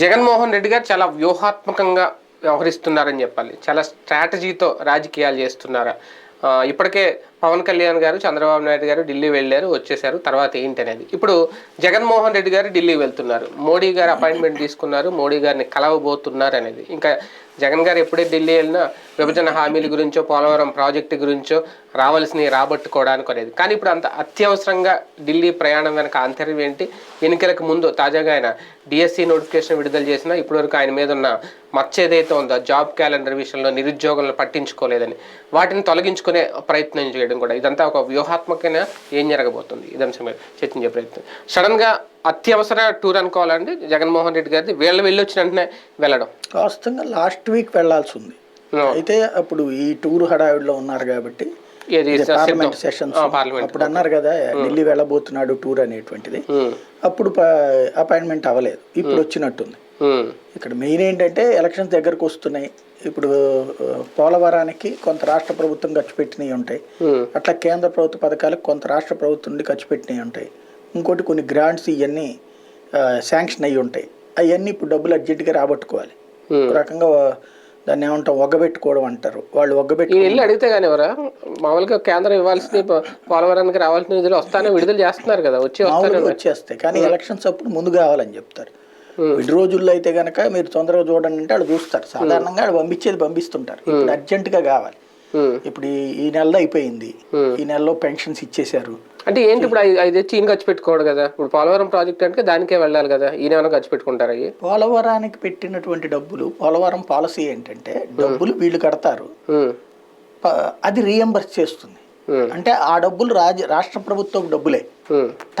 జగన్మోహన్ రెడ్డి గారు చాలా వ్యూహాత్మకంగా వ్యవహరిస్తున్నారని చెప్పాలి. చాలా స్ట్రాటజీతో రాజకీయాలు చేస్తున్నారా? ఇప్పటికే పవన్ కళ్యాణ్ గారు చంద్రబాబు నాయుడు గారు ఢిల్లీ వెళ్ళారు వచ్చేసారు తర్వాత ఏంటి అనేది. ఇప్పుడు జగన్మోహన్ రెడ్డి గారు ఢిల్లీ వెళ్తున్నారు. మోడీ గారు అపాయింట్మెంట్ తీసుకున్నారు మోడీ గారిని కలవబోతున్నారు అనేది. ఇంకా జగన్ గారు ఎప్పుడే ఢిల్లీ వెళ్ళినా విభజన హామీల గురించో పోలవరం ప్రాజెక్టు గురించో రావాల్సినవి రాబట్టుకోవడానికి అనేది. కానీ ఇప్పుడు అంత అత్యవసరంగా ఢిల్లీ ప్రయాణం వెనక ఆంతర్యం ఏంటి? ఎన్నికలకు ముందు తాజాగా ఆయన డిఎస్సి నోటిఫికేషన్ విడుదల చేసినా ఇప్పటివరకు ఆయన మీద ఉన్న మచ్చ ఏదైతే ఉందో జాబ్ క్యాలెండర్ విషయంలో నిరుద్యోగులను పట్టించుకోలేదని వాటిని తొలగించుకునే ప్రయత్నం చేయడం కూడా ఇదంతా ఒక వ్యూహాత్మకమైన ఏం జరగబోతుంది? ఇది అంశం చర్చించే ప్రయత్నం. సడన్గా అత్యవసర టూర్ అనుకోవాలండి. జగన్మోహన్ రెడ్డి గారిది. వీళ్ళు వెళ్ళి వచ్చిన వెంటనే వెళ్ళడం. వాస్తవంగా లాస్ట్ వీక్ వెళ్ళాల్సి ఉంది. అయితే అప్పుడు ఈ టూర్ హడావిడిలో ఉన్నారు కాబట్టి. Parliament sessions. ఆ, పార్లమెంట్. అప్పుడు అన్నారు కదా ఢిల్లీ వెళ్ళబోతున్నాడు టూర్ అనేటువంటిది. ఉమ్, అప్పుడు అపాయింట్మెంట్ అవ్వలేదు. ఇప్పుడు వచ్చినట్టుంది. ఇక్కడ మెయిన్ ఏంటంటే ఎలక్షన్స్ దగ్గరకు వస్తున్నాయి. ఇప్పుడు పోలవరానికి కొంత రాష్ట్ర ప్రభుత్వం ఖర్చు పెట్టినవి ఉంటాయి. అట్లా కేంద్ర ప్రభుత్వ పథకాలకు కొంత రాష్ట్ర ప్రభుత్వం నుండి ఖర్చు పెట్టినవి ఉంటాయి. ఇంకోటి కొన్ని గ్రాంట్స్ ఇవన్నీ శాంక్షన్ అయ్యి ఉంటాయి. అవన్నీ ఇప్పుడు డబ్బులు అర్జెంటుగా రాబట్టుకోవాలి. ఒక రకంగా దాన్ని ఏమంటాం ఒగ్గబెట్టుకోవడం అంటారు. వాళ్ళు ఒగ్గబెట్టు వెళ్ళి అడిగితే కానీ ఎవరా? మామూలుగా కేంద్రం ఇవ్వాల్సిన ప- పోలవరానికి రావాల్సిన నిధులు వస్తానే విడుదల చేస్తున్నారు కదా వచ్చి వచ్చేస్తాయి. కానీ ఎలక్షన్స్ అప్పుడు ముందు కావాలని చెప్తారు. విడి రోజుల్లో అయితే గనక మీరు తొందరగా చూడండి అంటే వాళ్ళు చూస్తారు. సాధారణంగా వాళ్ళు పంపించేది పంపిస్తుంటారు. ఇప్పుడు అర్జెంటుగా కావాలి. ఇప్పుడు ఈ- ఈ నెలలో అయిపోయింది. ఈ నెలలో పెన్షన్స్ ఇచ్చేశారు. అంటే ఏంటి ఇప్పుడు ఐదు తెచ్చి ఈయన ఖర్చు పెట్టుకోడు కదా? ఇప్పుడు పోలవరం ప్రాజెక్ట్ అంటే దానికే వెళ్ళాలి కదా? ఈయన ఏమైనా ఖర్చు పెట్టుకుంటారు అయ్యి పోలవరానికి పెట్టినటువంటి డబ్బులు పోలవరం పాలసీ ఏంటంటే డబ్బులు వీళ్ళు కడతారు. అది రీఎంబర్స్ చేస్తుంది. అంటే ఆ డబ్బులు రాజ రాష్ట్ర ప్రభుత్వం డబ్బులే.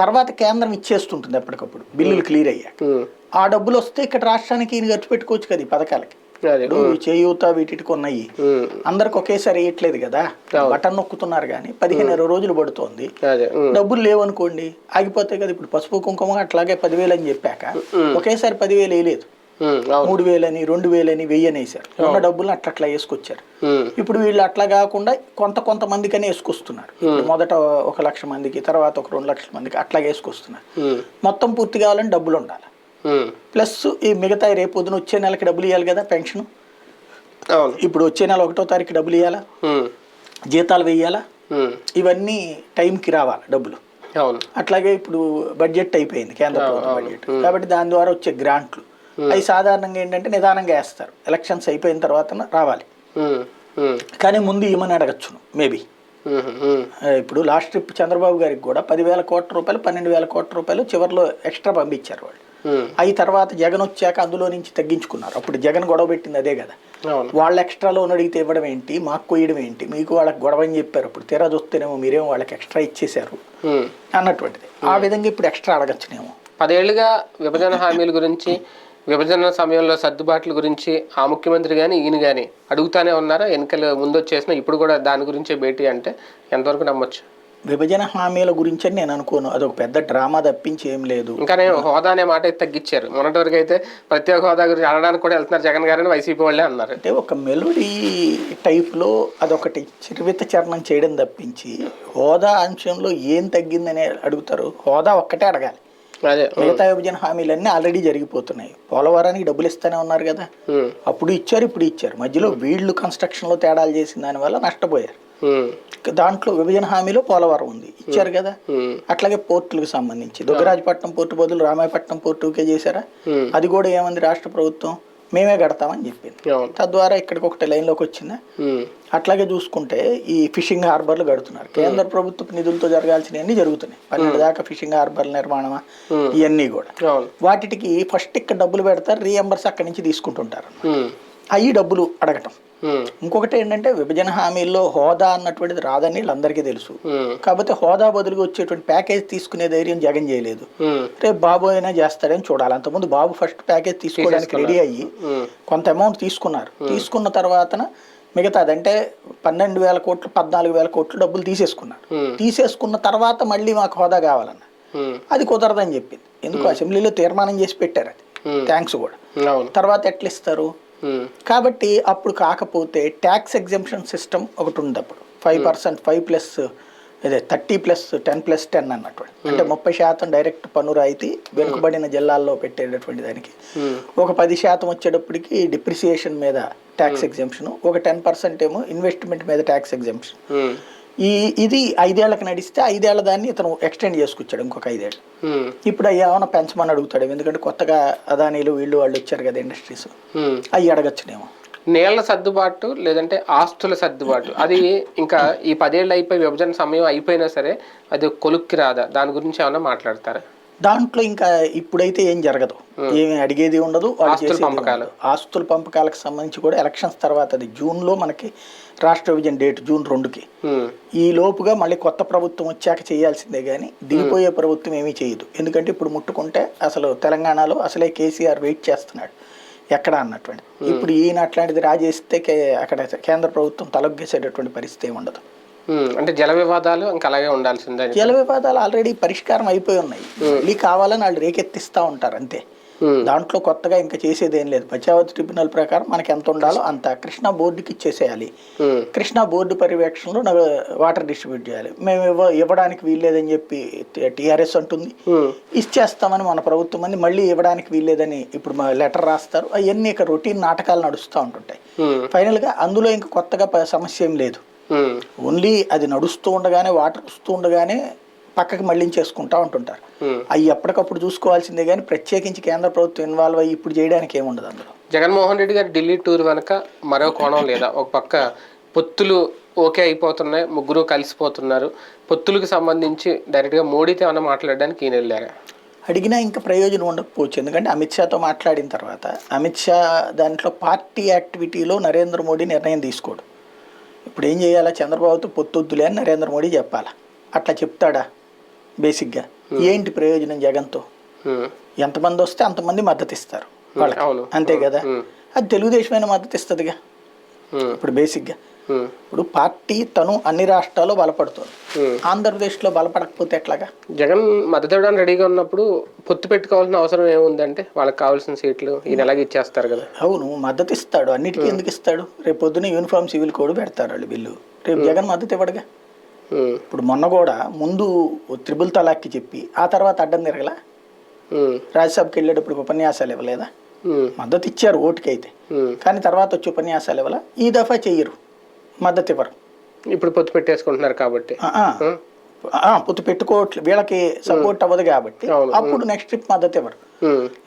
తర్వాత కేంద్రం ఇచ్చేస్తుంటుంది ఎప్పటికప్పుడు. బిల్లులు క్లియర్ అయ్యాక. ఆ డబ్బులు వస్తే ఇక్కడ రాష్ట్రానికి ఈయన ఖర్చు పెట్టుకోవచ్చు కదా ఈ పథకాలకి. అదే ఇప్పుడు ఈ చేయూత వీటికి ఉన్నాయి. అందరికి ఒకేసారి వేయట్లేదు కదా? బటన్ నొక్కుతున్నారు కానీ పదిహేను ఇరవై రోజులు పడుతోంది. డబ్బులు లేవనుకోండి ఆగిపోతాయి కదా. ఇప్పుడు పసుపు కుంకుమ అట్లాగే పదివేలు అని చెప్పాక ఒకేసారి పదివేలు వేయలేదు. మూడు వేలని రెండు వేలని వెయ్యి అని వేశారు ఉన్న డబ్బులను అట్లా అట్లా వేసుకొచ్చారు. ఇప్పుడు వీళ్ళు అట్లా కాకుండా కొంత కొంతమందికనే వేసుకొస్తున్నారు. మొదట ఒక లక్ష మందికి తర్వాత ఒక రెండు లక్షల మందికి అట్లా వేసుకొస్తున్నారు. మొత్తం పూర్తి కావాలని డబ్బులు ఉండాలి. ప్లస్ ఈ మిగతా రేపు పొద్దున వచ్చే నెలకి డబ్బులు ఇవ్వాలి కదా పెన్షన్? ఇప్పుడు వచ్చే నెల ఒకటో తారీఖు డబ్బులు ఇవ్వాలా జీతాలు వేయాలా ఇవన్నీ టైంకి రావాలి డబ్బులు. అట్లాగే ఇప్పుడు బడ్జెట్ అయిపోయింది కేంద్ర ప్రభుత్వ బడ్జెట్. కాబట్టి దాని ద్వారా వచ్చే గ్రాంట్లు. అవి సాధారణంగా ఏంటంటే నిదానంగా వేస్తారు. ఎలక్షన్స్ అయిపోయిన తర్వాత రావాలి. కానీ ముందు ఇవ్వమని అడగచ్చును? మేబీ. ఇప్పుడు లాస్ట్ ట్రిప్ చంద్రబాబు గారికి కూడా పదివేల కోట్ల రూపాయలు పన్నెండు వేల కోట్ల రూపాయలు చివరిలో ఎక్స్ట్రా పంపించారు వాళ్ళు. ఉమ్, అవి తర్వాత జగన్ వచ్చాక అందులో నుంచి తగ్గించుకున్నారు. అప్పుడు జగన్ గొడవ పెట్టింది అదే కదా. వాళ్ళ ఎక్స్ట్రా లోన్ అడిగితే ఇవ్వడం ఏంటి? మాకు కొయ్యడం ఏంటి? మీకు వాళ్ళకి గొడవ అని చెప్పారు అప్పుడు. తీరా చూస్తేనేమో మీరేమో వాళ్ళకి ఎక్స్ట్రా ఇచ్చేశారు ఉమ్. అన్నటువంటిది. ఆ విధంగా ఇప్పుడు ఎక్స్ట్రా అడగచ్చునేమో. పదేళ్ళుగా విభజన హామీల గురించి విభజన సమయంలో సర్దుబాట్ల గురించి ఆ ముఖ్యమంత్రి కానీ ఈయన కానీ అడుగుతానే ఉన్నారా? ఎన్నికలు ముందు వచ్చేసిన ఇప్పుడు కూడా దాని గురించే భేటీ అంటే ఎంతవరకు నమ్మొచ్చు? విభజన హామీల గురించి అని నేను అనుకోను. అదొక పెద్ద డ్రామా తప్పించి ఏం లేదు. ఇంకా నేను హోదా అనే మాట అయితే తగ్గించారు. మొన్నటి వరకు అయితే ప్రత్యేక హోదా గురించి అనడానికి కూడా వెళ్తున్నారు జగన్ గారని వైసీపీ వాళ్ళే అన్నారు. అంటే ఒక మెలోడీ టైప్లో అదొకటి చిరువిత చరణం చేయడం తప్పించి హోదా అంశంలో ఏం తగ్గిందని అడుగుతారు. హోదా ఒక్కటే అడగాలి. అదే. మిగతా విభజన హామీలన్నీ ఆల్రెడీ జరిగిపోతున్నాయి. పోలవరానికి డబ్బులు ఇస్తానే ఉన్నారు కదా. అప్పుడు ఇచ్చారు ఇప్పుడు ఇచ్చారు. మధ్యలో వీళ్ళు కన్స్ట్రక్షన్లో తేడాలు చేసిన దానివల్ల నష్టపోయారు. దాంట్లో విభజన హామీలో పోలవరం ఉంది. ఇచ్చారు కదా? అట్లాగే పోర్టులకు సంబంధించి. దుగ్గరాజపట్నం పోర్టు బదులు రామాయపట్నం పోర్టుకే చేశారా? అది కూడా ఏమంది రాష్ట్ర ప్రభుత్వం? మేమే కడతామని చెప్పింది. తద్వారా ఇక్కడికి ఒకటి లైన్లోకి వచ్చిందా? అట్లాగే చూసుకుంటే ఈ ఫిషింగ్ హార్బర్లు కడుతున్నారు. కేంద్ర ప్రభుత్వ నిధులతో జరగాల్సినవన్నీ జరుగుతున్నాయి. పన్నెండు దాకా ఫిషింగ్ హార్బర్ల నిర్మాణమా? ఇవన్నీ కూడా. వాటికి ఫస్ట్ ఇక్కడ డబ్బులు పెడతారు రీఎంబర్స్ అక్కడి నుంచి తీసుకుంటుంటారు అవి డబ్బులు అడగటం. ఇంకొకటి ఏంటంటే విభజన హామీల్లో హోదా అన్నటువంటిది రాదని వీళ్ళందరికీ తెలుసు. కాకపోతే హోదా బదులుగా వచ్చేటువంటి ప్యాకేజ్ తీసుకునే ధైర్యం జగన్ చేయలేదు. రేపు బాబు అయినా చేస్తాడని చూడాలి. అంతకుముందు బాబు ఫస్ట్ ప్యాకేజ్ తీసుకోవడానికి రెడీ అయ్యి కొంత అమౌంట్ తీసుకున్నారు. తీసుకున్న తర్వాతన మిగతాది అంటే పన్నెండు వేల కోట్లు పద్నాలుగు వేల కోట్లు డబ్బులు తీసేసుకున్నారు. తీసేసుకున్న తర్వాత మళ్ళీ మాకు హోదా కావాలన్న. అది కుదరదని చెప్పింది. ఎందుకు అసెంబ్లీలో తీర్మానం చేసి పెట్టారు అది. థ్యాంక్స్ కూడా. తర్వాత ఎట్లా ఇస్తారు కాబట్టి అప్పుడు కాకపోతే ట్యాక్స్ ఎగ్జంప్షన్ సిస్టమ్ ఒకటి ఉంది అప్పుడు. ఫైవ్ పర్సెంట్ ఫైవ్ ప్లస్ అదే thirty plus ten plus ten అన్నటువంటి. అంటే ముప్పై శాతం డైరెక్ట్ పన్ను రాయితీ వెనుకబడిన జిల్లాల్లో పెట్టేటటువంటి దానికి. ఒక పది శాతం వచ్చేటప్పటికి డిప్రిసియేషన్ మీద ట్యాక్స్ ఎగ్జామ్షన్ ఒక టెన్ పర్సెంట్ ఏమో ఇన్వెస్ట్మెంట్ మీద ట్యాక్స్ ఎగ్జామ్షన్ ఉమ్, ఈ ఇది ఐదేళ్ళకు నడిస్తే ఐదేళ్ళ దాన్ని ఇతను ఎక్స్టెండ్ చేసుకొచ్చాడు ఇంకొక ఐదేళ్ళు. ఇప్పుడు అవి ఏమైనా పెంచమని అడుగుతాడు. ఎందుకంటే కొత్తగా అదానీలు వీళ్ళు వాళ్ళు వచ్చారు కదా ఇండస్ట్రీస్. అవి అడగచ్చునేమో. నేళ్ళ సర్దుబాటు లేదంటే ఆస్తుల సర్దుబాటు. అది ఇంకా ఈ పదేళ్ళు అయిపోయి విభజన సమయం అయిపోయినా సరే అది కొలుక్కి రాదా? దాని గురించి ఏమన్నా మాట్లాడతారా? దాంట్లో ఇంకా ఇప్పుడైతే ఏం జరగదు. ఏమి అడిగేది ఉండదు. పంపకాలు. ఆస్తుల పంపకాలకు సంబంధించి కూడా ఎలక్షన్స్ తర్వాత అది జూన్లో మనకి రాష్ట్ర విభజన డేట్ జూన్ రెండుకి. ఉమ్, ఈ లోపుగా మళ్ళీ కొత్త ప్రభుత్వం వచ్చాక చేయాల్సిందే కానీ దిగిపోయే ప్రభుత్వం ఏమీ చేయదు. ఎందుకంటే ఇప్పుడు ముట్టుకుంటే అసలు తెలంగాణలో అసలే కేసీఆర్ వెయిట్ చేస్తున్నాడు. ఎక్కడ అన్నటువంటి. ఇప్పుడు ఈయన అట్లాంటిది రాజేస్తే కే- అక్కడ కేంద్ర ప్రభుత్వం తలొగ్గేసేటటువంటి పరిస్థితి ఉండదు. అంటే జల వివాదాలు ఇంకా అలాగే ఉండాల్సిందని జల వివాదాలు ఆల్రెడీ పరిష్కారం అయిపోయి ఉన్నాయి. మళ్ళీ కావాలని వాళ్ళు రేకెత్తిస్తూ ఉంటారు అంతే. దాంట్లో కొత్తగా ఇంకా చేసేది ఏం లేదు. పచ్చావతి ట్రిబ్యునల్ ప్రకారం మనకి ఎంత ఉండాలో అంత కృష్ణా బోర్డుకి ఇచ్చేసేయాలి. కృష్ణా బోర్డు పర్యవేక్షణలో వాటర్ డిస్ట్రిబ్యూట్ చేయాలి. మేము ఇవ్వ ఇవ్వడానికి వీల్లేదని చెప్పి టీఆర్ఎస్ అంటుంది. ఇచ్చేస్తామని మన ప్రభుత్వం అని మళ్ళీ ఇవ్వడానికి వీల్లేదని ఇప్పుడు లెటర్ రాస్తారు. అవన్నీ ఇక రొటీన్ నాటకాలు నడుస్తూ ఉంటుంటాయి. ఫైనల్గా అందులో ఇంకా కొత్తగా సమస్య ఏం లేదు. ఓన్లీ అది నడుస్తూ ఉండగానే వాటర్ వస్తూ ఉండగానే పక్కకి మళ్ళించేసుకుంటా ఉంటుంటారు ఉమ్. అవి ఎప్పటికప్పుడు చూసుకోవాల్సిందే కానీ ప్రత్యేకించి కేంద్ర ప్రభుత్వం ఇన్వాల్వ్ అయ్యి ఇప్పుడు చేయడానికి ఏముండదు అందులో. జగన్మోహన్ రెడ్డి గారి ఢిల్లీ టూర్ వెనక మరో కోణం లేదా ఒక పక్క పొత్తులు ఓకే అయిపోతున్నాయి ముగ్గురు కలిసిపోతున్నారు. పొత్తులకు సంబంధించి డైరెక్ట్గా మోడీతో ఏమైనా మాట్లాడడానికి ఈయన వెళ్ళారా? అడిగినా ఇంకా ప్రయోజనం ఉండకపోవచ్చు. ఎందుకంటే అమిత్ షాతో మాట్లాడిన తర్వాత అమిత్ షా దాంట్లో పార్టీ యాక్టివిటీలో నరేంద్ర మోడీ నిర్ణయం తీసుకోడు. ఇప్పుడు ఏం చేయాలా? చంద్రబాబుతో పొత్తొద్దులే అని నరేంద్ర మోడీ చెప్పాలా? అట్లా చెప్తాడా? బేసిక్గా. ఏంటి ప్రయోజనం జగన్తో? ఎంతమంది వస్తే అంతమంది మద్దతు ఇస్తారు వాళ్ళకి. అంతే కదా? అది తెలుగుదేశమైన మద్దతు ఇస్తుందిగా ఇప్పుడు బేసిక్గా. ఇప్పుడు పార్టీ తను అన్ని రాష్ట్రాల్లో బలపడుతుంది. ఉమ్. ఆంధ్రప్రదేశ్లో బలపడకపోతే ఎట్లాగా? జగన్ మద్దతు ఇవ్వడానికి రెడీగా ఉన్నప్పుడు పొత్తు పెట్టుకోవాల్సిన అవసరం ఏముందంటే వాళ్ళకి కావాల్సిన సీట్లు ఈయన ఎలాగ ఇచ్చేస్తారు కదా. అవును మద్దతు ఇస్తాడు. అన్నిటికీ ఎందుకు ఇస్తాడు? రేపు పొద్దున యూనిఫామ్ సివిల్ కోడ్ పెడతారు వాళ్ళు బిల్లు. రేపు జగన్ మద్దతు ఇవ్వడుగా? ఇప్పుడు మొన్న కూడా ముందు త్రిబుల్ తలాక్కి చెప్పి ఆ తర్వాత అడ్డం తిరగలా? రాజ్యసభకి వెళ్ళేటప్పుడు ఉపన్యాసాలు ఇవ్వలేదా? మద్దతు ఇచ్చారు ఓటుకైతే. కానీ తర్వాత వచ్చి ఉపన్యాసాలు ఇవ్వలా? ఈ దఫా చెయ్యరు. మద్దతు ఇవ్వరు ఇప్పుడు పొత్తు పెట్టేసుకుంటున్నారు కాబట్టి. పొత్తు పెట్టుకోవట్లేదు వీళ్ళకి సపోర్ట్ అవ్వదు కాబట్టి. అప్పుడు నెక్స్ట్ ట్రిప్ మద్దతు ఇవ్వరు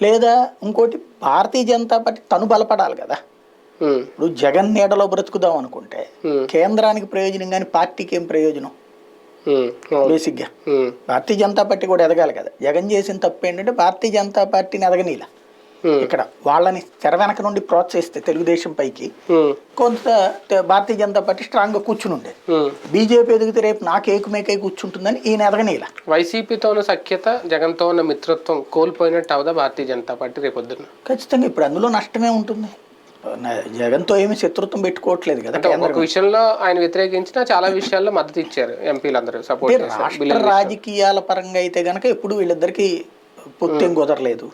లేదా ఇంకోటి భారతీయ జనతా పార్టీ తను బలపడాలి కదా. ఇప్పుడు జగన్ నీడలో బ్రతుకుదాం అనుకుంటే కేంద్రానికి ప్రయోజనం కానీ పార్టీకి ఏం ప్రయోజనం. బేసిక్గా భారతీయ జనతా పార్టీ కూడా ఎదగాలి కదా. జగన్ చేసిన తప్పు ఏంటంటే భారతీయ జనతా పార్టీని ఎదగనీల. ఇక్కడ వాళ్ళని తెర వెనక నుండి ప్రోత్సహిస్తే తెలుగుదేశం పైకి ఉమ్, కొంత భారతీయ జనతా పార్టీ స్ట్రాంగ్గా కూర్చుని ఉండేది ఉమ్. బీజేపీ ఎదిగితే రేపు నాకు ఏకమేకై కూర్చుంటుందని ఈయన ఎదగనీల. వైసీపీతో ఉన్న సఖ్యత జగన్తో ఉన్న మిత్రత్వం కోల్పోయినట్టు అవదా భారతీయ జనతా పార్టీ రేపొద్దున ఖచ్చితంగా ఇప్పుడు అందులో నష్టమే ఉంటుంది. జగన్తో ఏమి శత్రుత్వం పెట్టుకోవట్లేదు కదా ఒక విషయంలో ఆయన వ్యతిరేకించిన చాలా విషయాల్లో మద్దతు ఇచ్చారు ఎంపీలందరూ సపోర్ట్ రాజకీయాల పరంగా అయితే గనక ఎప్పుడు వీళ్ళిద్దరికి పొత్తేం కుదరలేదు.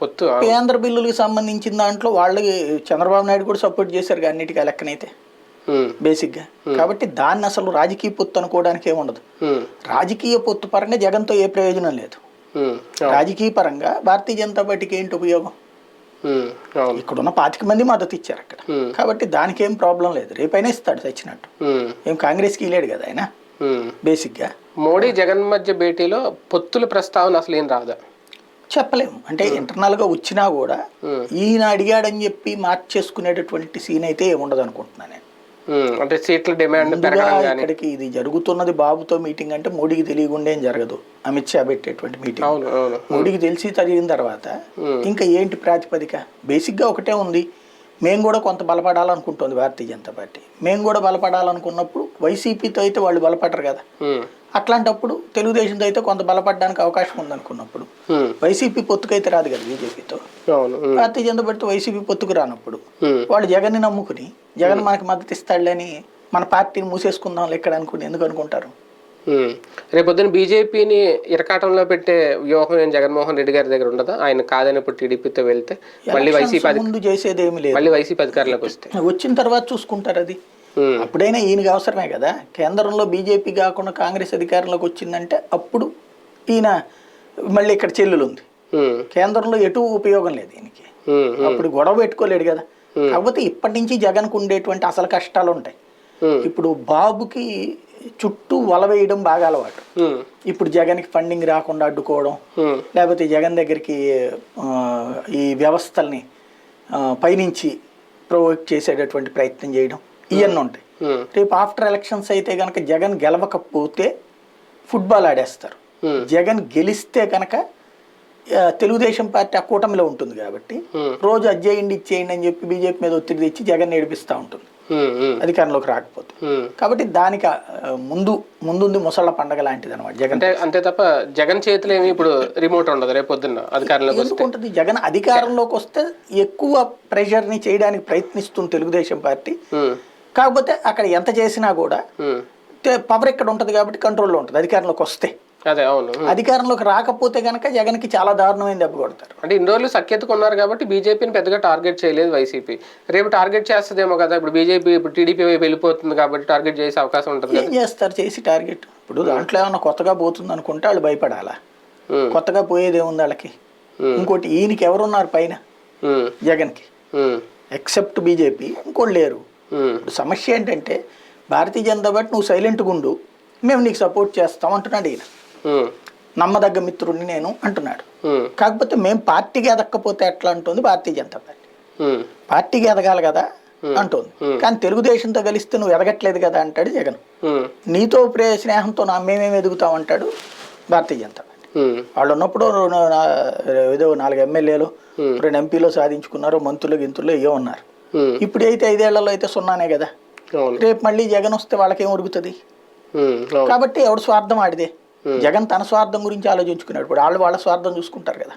పొత్తు కేంద్ర బిల్లులకు సంబంధించిన దాంట్లో వాళ్ళు చంద్రబాబు నాయుడు కూడా సపోర్ట్ చేశారు అన్నిటికీ లెక్కనైతే. బేసిక్గా. కాబట్టి దాన్ని అసలు రాజకీయ పొత్తు అనుకోవడానికి ఏముండదు రాజకీయ పొత్తు పరంగా జగన్తో ఏ ప్రయోజనం లేదు. రాజకీయ పరంగా భారతీయ జనతా పార్టీకి ఏంటి ఉపయోగం? ఇక్కడున్న పాతిక మంది మద్దతు ఇచ్చారు అక్కడ. కాబట్టి దానికి ఏం ప్రాబ్లం లేదు. రేపైనా ఇస్తాడు చచ్చినట్టు ఉమ్, ఏం కాంగ్రెస్కి ఇలేడు కదా ఆయన. ఉమ్. బేసిక్గా. మోడీ జగన్ మధ్య భేటీలో పొత్తుల ప్రస్తావన అసలు ఏం రాదా? చెప్పలేము. అంటే ఇంటర్నల్గా వచ్చినా కూడా ఉమ్, ఈయన అడిగాడని చెప్పి మార్చేసుకునేటటువంటి సీన్ అయితే ఉండదు అనుకుంటున్నాను నేను. ఉమ్, అంటే సీట్ల డిమాండ్ ఇక్కడికి ఇది జరుగుతున్నది బాబుతో మీటింగ్ అంటే మోడీకి తెలియకుండా ఏం జరగదు. అమిత్ షా పెట్టేటువంటి మీటింగ్ మోడీకి తెలిసి జరిగిన తర్వాత ఇంకా ఏంటి ప్రాతిపదిక? బేసిక్గా ఒకటే ఉంది. మేము కూడా కొంత బలపడాలనుకుంటుంది భారతీయ జనతా పార్టీ. మేము కూడా బలపడాలనుకున్నప్పుడు వైసీపీతో అయితే వాళ్ళు బలపడరు కదా. అట్లాంటప్పుడు తెలుగుదేశంతో అయితే కొంత బలపడడానికి అవకాశం ఉందనుకున్నప్పుడు. వైసీపీ పొత్తుకైతే రాదు కదా బీజేపీతో. భారతీయ జనతా పార్టీ వైసీపీ పొత్తుకు రానప్పుడు. వాళ్ళు జగన్ని నమ్ముకుని జగన్ మనకి మద్దతు ఇస్తాడులేని మన పార్టీని మూసేసుకుందాం ఎక్కడ అనుకుని ఎందుకు అనుకుంటారు. రేపొద్దున బీజేపీని ఇరకాటంలో పెట్టే వ్యూహం ఏం జగన్మోహన్ రెడ్డి గారి దగ్గర ఉండదా? ఆయన కాదనప్పుడు టీడీపీతో వెళ్తే మళ్ళీ వైసీపీ ముందు చేసేది ఏమి లేదు. మళ్ళీ వైసీపీ అధికారంలోకి వస్తే. వచ్చిన తర్వాత చూసుకుంటారు అది. అప్పుడైనా ఈయనకి అవసరమే కదా? కేంద్రంలో బీజేపీ కాకుండా కాంగ్రెస్ అధికారంలోకి వచ్చిందంటే అప్పుడు ఈయన మళ్ళీ ఇక్కడ చెల్లులు ఉంది ఉమ్, కేంద్రంలో ఎటు ఉపయోగం లేదు ఈయనకి. ఉమ్, అప్పుడు గొడవ పెట్టుకోలేడు కదా. కాకపోతే ఇప్పటి నుంచి జగన్కు ఉండేటువంటి అసలు కష్టాలు ఉంటాయి. ఇప్పుడు బాబుకి చుట్టూ వల వేయడం బాగా అలవాటు. ఇప్పుడు జగన్కి ఫండింగ్ రాకుండా అడ్డుకోవడం. లేకపోతే జగన్ దగ్గరికి ఈ వ్యవస్థల్ని పైనుంచి ప్రొవోక్ చేసేటటువంటి ప్రయత్నం చేయడం. ఇవన్నీ ఉంటాయి. రేపు ఆఫ్టర్ ఎలక్షన్స్ అయితే కనుక జగన్ గెలవకపోతే ఫుట్బాల్ ఆడేస్తారు. జగన్ గెలిస్తే కనుక తెలుగుదేశం పార్టీ ఆ కూటమిలో ఉంటుంది కాబట్టి రోజు అజ్జేయండి ఇచ్చేయండి అని చెప్పి బీజేపీ మీద ఒత్తిడి తెచ్చి జగన్ ఏడిపిస్తూ ఉంటుంది. అధికారంలోకి రాకపోతే. కాబట్టి దానికి ముందు ముందుంది ముసళ్ళ పండగ లాంటిది అనమాట జగన్ అంతే తప్ప జగన్ చేతిలో ఏమి ఇప్పుడు రిమోట్ ఉండదు రేపు పొద్దున్న అధికారంలోకి ఎందుకు ఉంటుంది జగన్ అధికారంలోకి వస్తే ఎక్కువ ప్రెషర్ని చేయడానికి ప్రయత్నిస్తుంది తెలుగుదేశం పార్టీ. కాకపోతే అక్కడ ఎంత చేసినా కూడా పవర్ ఇక్కడ ఉంటుంది కాబట్టి కంట్రోల్లో ఉంటుంది అధికారంలోకి వస్తే. అదే అవును. అధికారంలోకి రాకపోతే కనుక జగన్కి చాలా దారుణమైన దెబ్బ కొడతారు. అంటే ఇన్ని రోజులు సఖ్యతకు ఉన్నారు కాబట్టి బీజేపీని పెద్దగా టార్గెట్ చేయలేదు వైసీపీ. రేపు టార్గెట్ చేస్తుందేమో కదా ఇప్పుడు బీజేపీ ఇప్పుడు టీడీపీ వైపు వెళ్ళిపోతుంది కాబట్టి టార్గెట్ చేసే అవకాశం ఉంటుంది ఏం చేస్తారు చేసి టార్గెట్? ఇప్పుడు దాంట్లో ఏమన్నా కొత్తగా పోతుంది అనుకుంటే వాళ్ళు భయపడాలా? కొత్తగా పోయేది ఏముంది వాళ్ళకి? ఇంకోటి ఈయనకి ఎవరున్నారు పైన? జగన్కి. Except BJP. ఇంకోటి లేరు. సమస్య ఏంటంటే భారతీయ జనతా పార్టీ నువ్వు సైలెంట్గా ఉండు మేము నీకు సపోర్ట్ చేస్తాం అంటున్నాడు ఈయన. నమ్మదగ్గ మిత్రుడిని నేను అంటున్నాడు. కాకపోతే మేము పార్టీకి ఎదక్కపోతే ఎట్లా అంటుంది భారతీయ జనతా పార్టీ. పార్టీకి ఎదగాలి కదా అంటుంది. కానీ తెలుగుదేశంతో కలిస్తే నువ్వు ఎదగట్లేదు కదా అంటాడు జగన్. నీతో ప్రే స్నేహంతో నా మేమేమి ఎదుగుతాం అంటాడు భారతీయ జనతా పార్టీ. వాళ్ళు ఉన్నప్పుడు ఏదో నాలుగు ఎమ్మెల్యేలు రెండు ఎంపీలో సాధించుకున్నారు మంత్రులు గింతులు ఏ ఉన్నారు. ఇప్పుడు అయితే ఐదేళ్ళలో అయితే సున్నానే కదా. రేపు మళ్ళీ జగన్ వస్తే వాళ్ళకేం ఉరుగుతుంది అవును. కాబట్టి ఎవడు స్వార్థం ఆడిదే? జగన్ తన స్వార్థం గురించి ఆలోచించుకున్నాడు ఇప్పుడు వాళ్ళు వాళ్ళ స్వార్థం చూసుకుంటారు కదా.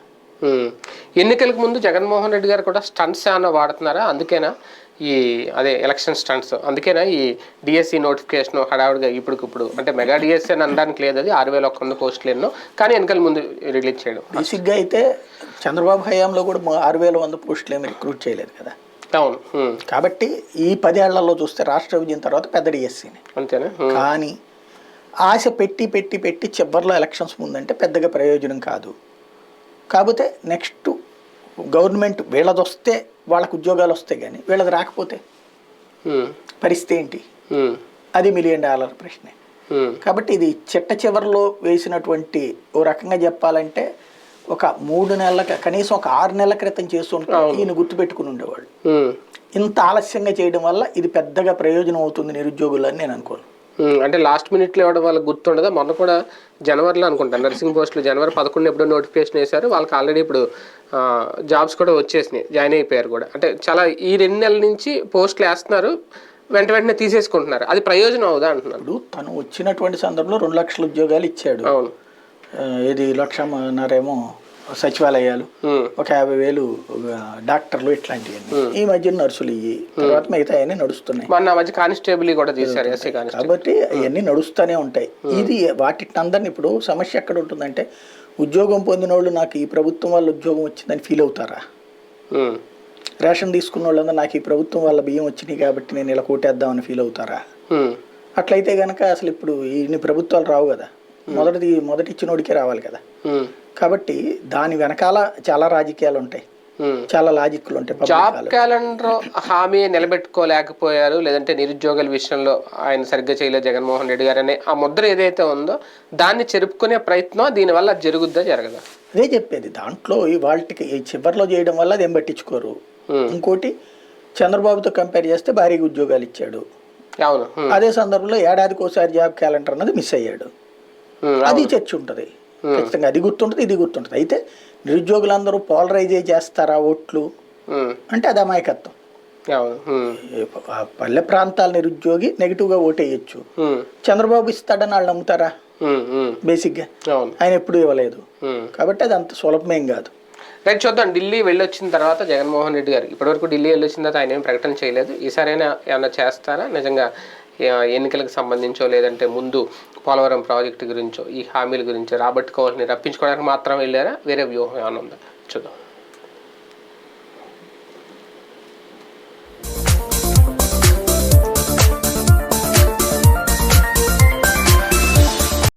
ఎన్నికలకు ముందు జగన్మోహన్ రెడ్డి గారు కూడా స్టంట్స్ ఏమైనా వాడుతున్నారా? అందుకేనా ఈ అదే ఎలక్షన్ స్టంట్స్. అందుకేనా ఈ డిఎస్సి నోటిఫికేషన్ హడావుడిగా ఇప్పటికిప్పుడు అంటే మెగా డిఎస్సి అని అనడానికి లేదు అది. ఆరు వేల ఒక్క వంద పోస్టులు ఎన్నో. కానీ ఎన్నికల ముందు రిలీజ్ చేయడం. బేసిక్గా అయితే చంద్రబాబు హయాంలో కూడా ఆరు వేల వంద పోస్టులు ఏమి రిక్రూట్ చేయలేదు కదా. అవును ఉమ్. కాబట్టి ఈ పదేళ్ళలో చూస్తే రాష్ట్ర విభజన తర్వాత పెద్ద డిఎస్సీని అంతేనా. కానీ ఆశ పెట్టి పెట్టి పెట్టి చివరిలో ఎలక్షన్స్ ముందంటే పెద్దగా ప్రయోజనం కాదు కాకపోతే నెక్స్ట్ గవర్నమెంట్ వీళ్ళది వస్తే వాళ్ళకు ఉద్యోగాలు వస్తాయి కానీ వీళ్ళది రాకపోతే. పరిస్థితి ఏంటి. అది మిలియన్ డాలర్ ప్రశ్నే. కాబట్టి ఇది చిట్ట చివరిలో వేసినటువంటి ఓ రకంగా చెప్పాలంటే ఒక మూడు నెలల కనీసం ఒక ఆరు నెలల క్రితం చేస్తుంటే ఈయన గుర్తుపెట్టుకుని ఉమ్. ఇంత ఆలస్యంగా చేయడం వల్ల ఇది పెద్దగా ప్రయోజనం అవుతుంది నిరుద్యోగులని నేను అనుకోను. అంటే లాస్ట్ మినిట్లో ఇవ్వడం వాళ్ళకి గుర్తుండదా? మొన్న కూడా జనవరిలో అనుకుంటాను. నర్సింగ్ పోస్టులు జనవరి పదకొండు ఎప్పుడో నోటిఫికేషన్ వేశారు. వాళ్ళకి ఆల్రెడీ ఇప్పుడు జాబ్స్ కూడా వచ్చేసినాయి. జాయిన్ అయిపోయారు కూడా. అంటే చాలా ఈ రెండు నెలల నుంచి పోస్టులు వేస్తున్నారు. వెంట వెంటనే తీసేసుకుంటున్నారు. అది ప్రయోజనం అవుదా ఇప్పుడు తను వచ్చినటువంటి సందర్భంలో రెండు లక్షల ఉద్యోగాలు ఇచ్చాడు. అవును. ఇది లక్షన్నరేమో సచివాలయాలు ఒక యాభై వేలు డాక్టర్లు ఇట్లాంటివి ఈ మధ్య నర్సులు ఇవి తర్వాత మిగతా అవన్నీ నడుస్తున్నాయి. మొన్న ఆ మధ్య కానిస్టేబుల్ కూడా తీశారు కాబట్టి అవన్నీ నడుస్తూనే ఉంటాయి. ఇది వాటిని అందరిని ఇప్పుడు సమస్య ఎక్కడ ఉంటుందంటే ఉద్యోగం పొందిన వాళ్ళు నాకు ఈ ప్రభుత్వం వల్ల ఉద్యోగం వచ్చిందని ఫీల్ అవుతారా? రేషన్ తీసుకున్న వాళ్ళందరూ నాకు ఈ ప్రభుత్వం వల్ల బియ్యం వచ్చినాయి కాబట్టి నేను ఇలా కోటేద్దామని ఫీల్ అవుతారా? అట్లయితే కనుక అసలు ఇప్పుడు ఇన్ని ప్రభుత్వాలు రావు కదా. మొదటిది మొదటి ఇచ్చినోడికే రావాలి కదా. కాబట్టి దాని వెనకాల చాలా రాజకీయాలు ఉంటాయి. చాలా లాజిక్లు ఉంటాయి జాబ్ క్యాలెండర్ హామీ నిలబెట్టుకోలేకపోయారు లేదంటే నిరుద్యోగుల విషయంలో ఆయన సరిగ్గా చేయలేదు జగన్మోహన్ రెడ్డి గారు అనే ఆ ముద్ర ఏదైతే ఉందో దాన్ని చెరుపుకునే ప్రయత్నం దీనివల్ల జరుగుద్దా జరగదా? అదే చెప్పేది దాంట్లో ఈ వాళ్ళకి ఈ చివరిలో చేయడం వల్ల అదేం పట్టించుకోరు. ఉమ్, ఇంకోటి చంద్రబాబుతో కంపేర్ చేస్తే భారీగా ఉద్యోగాలు ఇచ్చాడు. అవును. అదే సందర్భంలో ఏడాదికి ఒకసారి జాబ్ క్యాలెండర్ అన్నది మిస్ అయ్యాడు. అది చర్చ ఉంటుంది ఖచ్చితంగా అది గుర్తుంటుంది ఇది గుర్తుంటుంది. అయితే నిరుద్యోగులందరూ పోలరైజ్ చేస్తారా ఓట్లు? అంటే అది అమాయకత్వం. పల్లె ప్రాంతాల నిరుద్యోగి నెగిటివ్గా ఓటేయచ్చు. చంద్రబాబు ఇస్తాడని వాళ్ళు నమ్ముతారా? బేసిక్గా ఆయన ఎప్పుడూ ఇవ్వలేదు. కాబట్టి అది అంత సులభమేం కాదు. రైట్ చూద్దాం. ఢిల్లీ వెళ్ళొచ్చిన తర్వాత జగన్మోహన్ రెడ్డి గారు ఇప్పటివరకు ఢిల్లీ వెళ్ళొచ్చిన తర్వాత ఆయన ఏం ప్రకటన చేయలేదు. ఈసారైనా ఏమైనా చేస్తారా? నిజంగా ఎన్నికలకు సంబంధించో లేదంటే ముందు పోలవరం ప్రాజెక్టు గురించో ఈ హామీల గురించో రాబట్టుకోవాలని రప్పించుకోవడానికి మాత్రం వెళ్ళారా? వేరే వ్యూహం ఏమైనా ఉందా? చూద్దాం.